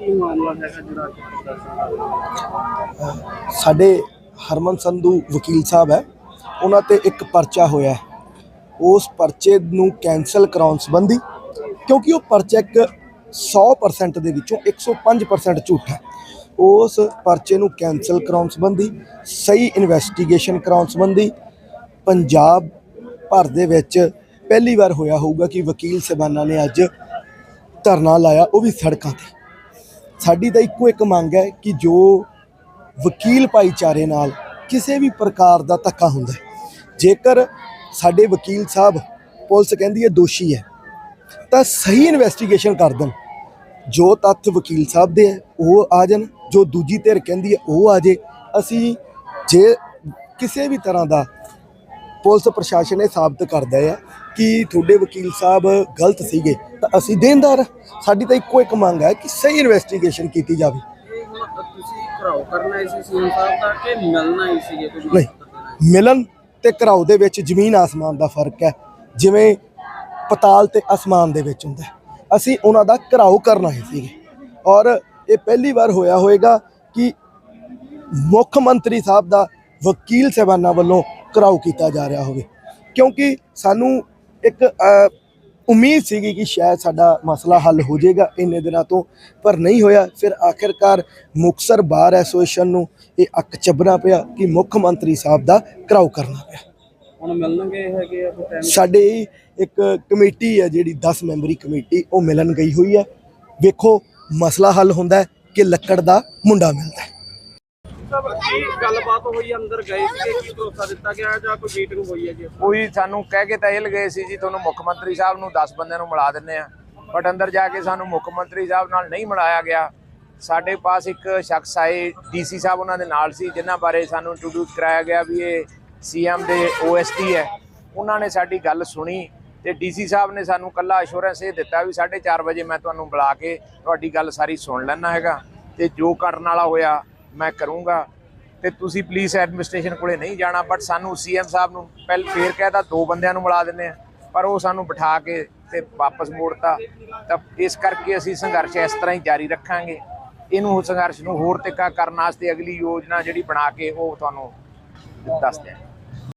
ਕੀ ਮਾਮਲਾ ਹੈਗਾ ਜਿਹੜਾ ਅੱਜ ਪ੍ਰਦਰਸ਼ਨ ਸਾਡੇ ਹਰਮਨ ਸੰਧੂ ਵਕੀਲ ਸਾਹਿਬ ਹੈ, ਉਹਨਾਂ ਤੇ ਇੱਕ ਪਰਚਾ ਹੋਇਆ ਹੈ। ਉਸ ਪਰਚੇ ਨੂੰ ਕੈਨਸਲ ਕਰਾਉਣ ਸੰਬੰਧੀ, ਕਿਉਂਕਿ ਉਹ ਪਰਚਾ ਇੱਕ 100% ਦੇ ਵਿੱਚੋਂ 105% ਝੂਠ ਹੈ। ਉਸ ਪਰਚੇ ਨੂੰ ਕੈਨਸਲ ਕਰਾਉਣ ਸੰਬੰਧੀ, ਸਹੀ ਇਨਵੈਸਟੀਗੇਸ਼ਨ ਕਰਾਉਣ ਸੰਬੰਧੀ ਪੰਜਾਬ ਭਰ ਦੇ ਵਿੱਚ ਪਹਿਲੀ ਵਾਰ ਹੋਇਆ ਹੋਊਗਾ ਕਿ ਵਕੀਲ ਸਬਾਨਾ ਨੇ ਅੱਜ ਧਰਨਾ ਲਾਇਆ ਉਹ ਵੀ ਸੜਕਾਂ ਤੇ। ਸਾਡੀ ਤਾਂ ਇੱਕੋ ਇੱਕ ਮੰਗ ਹੈ ਕਿ ਜੋ ਵਕੀਲ ਭਾਈਚਾਰੇ ਨਾਲ ਕਿਸੇ ਵੀ ਪ੍ਰਕਾਰ ਦਾ ਧੱਕਾ ਹੁੰਦਾ ਹੈ, ਜੇਕਰ ਸਾਡੇ ਵਕੀਲ ਸਾਹਿਬ ਪੁਲਿਸ ਕਹਿੰਦੀ ਹੈ ਦੋਸ਼ੀ ਹੈ, ਤਾਂ ਸਹੀ ਇਨਵੈਸਟੀਗੇਸ਼ਨ ਕਰ ਦੇਣ। ਜੋ ਤੱਥ ਵਕੀਲ ਸਾਹਿਬ ਦੇ ਹੈ, ਉਹ ਆ ਜਾਣ। ਜੋ ਦੂਜੀ ਧਿਰ ਕਹਿੰਦੀ ਹੈ, ਉਹ ਆ ਜੇ। ਅਸੀਂ ਜੇ ਕਿਸੇ ਵੀ ਤਰ੍ਹਾਂ ਦਾ ਪੁਲਿਸ ਪ੍ਰਸ਼ਾਸਨ ਇਹ ਸਾਬਤ ਕਰਦਾ ਹੈ ਕਿ ਤੁਹਾਡੇ ਵਕੀਲ ਸਾਹਿਬ ਗਲਤ ਸੀਗੇ ਅਸੀਂ ਦੇਣਦਾਰ। ਸਾਡੀ ਤਾਂ ਇੱਕੋ ਇੱਕ ਮੰਗ ਹੈ ਕਿ ਸਹੀ ਇਨਵੈਸਟੀਗੇਸ਼ਨ ਕੀਤੀ ਜਾਵੇ। ਇਹ ਹੁਣ ਤੁਸੀਂ ਘਰਾਓ ਕਰਨਾ ਆਏ ਸੀ ਸੀਐਮ ਸਾਹਿਬ ਦਾ ਕਿ ਮਿਲਣਾ ਹੀ ਸੀ ਕੋਈ ਨਹੀਂ ਮਿਲਣ ਤੇ ਘਰਾਓ ਦੇ ਵਿੱਚ ਜ਼ਮੀਨ ਆਸਮਾਨ ਦਾ ਫ਼ਰਕ ਹੈ। ਜਿਵੇਂ ਪਤਾਲ ਤੇ ਅਸਮਾਨ ਦੇ ਵਿੱਚ ਹੁੰਦਾ ਹੈ। ਅਸੀਂ ਉਹਨਾਂ ਦਾ ਘਰਾਓ ਕਰਨਾ ਹੀ ਸੀਗੇ। ਔਰ ਇਹ ਪਹਿਲੀ ਵਾਰ ਹੋਇਆ ਹੋਵੇਗਾ ਕਿ ਮੁੱਖ ਮੰਤਰੀ ਸਾਹਿਬ ਦਾ ਵਕੀਲ ਸਾਹਿਬਾਨਾਂ ਵੱਲੋਂ ਘਰਾਓ ਕੀਤਾ ਜਾ ਰਿਹਾ ਹੋਵੇ। ਕਿਉਂਕਿ ਸਾਨੂੰ ਇੱਕ ਉਮੀਦ ਸੀਗੀ ਕਿ ਸ਼ਾਇਦ ਸਾਡਾ ਮਸਲਾ ਹੱਲ ਹੋ ਜਾਏਗਾ ਇੰਨੇ ਦਿਨਾਂ ਤੋਂ ਪਰ ਨਹੀਂ ਹੋਇਆ। ਫਿਰ ਆਖਿਰਕਾਰ ਮੁਕਸਰ ਬਾਰ ਐਸੋਸੀਏਸ਼ਨ ਨੂੰ ਇਹ ਅੱਕ ਚੱਬਣਾ ਪਿਆ ਕਿ ਮੁੱਖ ਮੰਤਰੀ ਸਾਹਿਬ ਦਾ ਘਰਾਓ ਕਰਨਾ ਪਿਆ। ਹੁਣ ਮਿਲਣਗੇ ਹੈਗੇ ਆ ਸਾਡੇ ਇੱਕ ਕਮੇਟੀ ਹੈ ਜਿਹੜੀ 10 ਮੈਂਬਰੀ ਕਮੇਟੀ ਉਹ ਮਿਲਣ ਗਈ ਹੋਈ ਹੈ ਵੇਖੋ ਮਸਲਾ ਹੱਲ ਹੁੰਦਾ ਕਿ ਲੱਕੜ ਦਾ ਮੁੰਡਾ ਮਿਲਦਾ ਹੈ ਕੀ ਗੱਲਬਾਤ ਹੋਈ ਅੰਦਰ ਗਏ ਸੀਗੇ ਕੀ ਭਰੋਸਾ ਦਿੱਤਾ ਗਿਆ ਜਾਂ ਕੋਈ ਮੀਟਿੰਗ ਹੋਈ ਹੈ ਜੀ ਕੋਈ ਸਾਨੂੰ ਕਹਿ ਕੇ ਤਾਂ ਇਹ ਲਗੇ ਸੀ ਜੀ, ਤੁਹਾਨੂੰ ਮੁੱਖ ਮੰਤਰੀ ਸਾਹਿਬ ਨੂੰ 10 ਬੰਦਿਆਂ ਨੂੰ ਮਿਲਾ ਦਿੰਨੇ ਆ ਬਟ ਅੰਦਰ ਜਾ ਕੇ ਸਾਨੂੰ ਮੁੱਖ ਮੰਤਰੀ ਸਾਹਿਬ ਨਾਲ ਨਹੀਂ ਮਿਲਾਇਆ ਗਿਆ। ਸਾਡੇ ਪਾਸ ਇੱਕ ਸ਼ਖਸ ਆਏ ਡੀਸੀ ਸਾਹਿਬ ਉਹਨਾਂ ਦੇ ਨਾਲ ਸੀ, ਜਿਨ੍ਹਾਂ ਬਾਰੇ ਸਾਨੂੰ ਇੰਟਰੋਡਿਊਸ ਕਰਾਇਆ ਗਿਆ ਵੀ ਇਹ ਸੀਐਮ ਦੇ ਓਐਸਡੀ ਹੈ। ਉਹਨਾਂ ਨੇ ਸਾਡੀ ਗੱਲ ਸੁਣੀ ਤੇ ਡੀਸੀ ਸਾਹਿਬ ਨੇ ਸਾਨੂੰ ਕੱਲਾ ਅਸ਼ੋਰੈਂਸ ਇਹ ਦਿੱਤਾ ਵੀ 4:30 ਵਜੇ ਮੈਂ ਤੁਹਾਨੂੰ ਬੁਲਾ ਕੇ ਤੁਹਾਡੀ ਗੱਲ ਸਾਰੀ ਸੁਣ ਲੈਣਾ ਹੈਗਾ। ਤੇ ਜੋ ਕਰਨ ਵਾਲਾ ਹੋਇਆ ਮੈਂ ਕਰੂੰਗਾ ਤੇ ਤੁਸੀਂ ਪੁਲਿਸ ਐਡਮਿਨਿਸਟ੍ਰੇਸ਼ਨ ਕੋਲੇ ਨਹੀਂ ਜਾਣਾ ਬਟ ਸਾਨੂੰ ਸੀਐਮ ਸਾਹਿਬ ਨੂੰ ਪਹਿਲ, ਫੇਰ ਕਹਿਤਾ ਦੋ ਬੰਦਿਆਂ ਨੂੰ ਮਿਲਾ ਦਿੰਨੇ ਆ ਪਰ ਉਹ ਸਾਨੂੰ ਬਿਠਾ ਕੇ ਤੇ ਵਾਪਸ ਮੋੜਤਾ। ਤਾਂ ਇਸ ਕਰਕੇ ਅਸੀਂ ਸੰਘਰਸ਼ ਇਸ ਤਰ੍ਹਾਂ ਹੀ ਜਾਰੀ ਰੱਖਾਂਗੇ। ਇਹਨੂੰ ਸੰਘਰਸ਼ ਨੂੰ ਹੋਰ ਤਿੱਖਾ ਕਰਨ ਵਾਸਤੇ ਅਗਲੀ ਯੋਜਨਾ ਜਿਹੜੀ ਬਣਾ ਕੇ ਉਹ ਤੁਹਾਨੂੰ ਦੱਸਦੇ ਹਾਂ।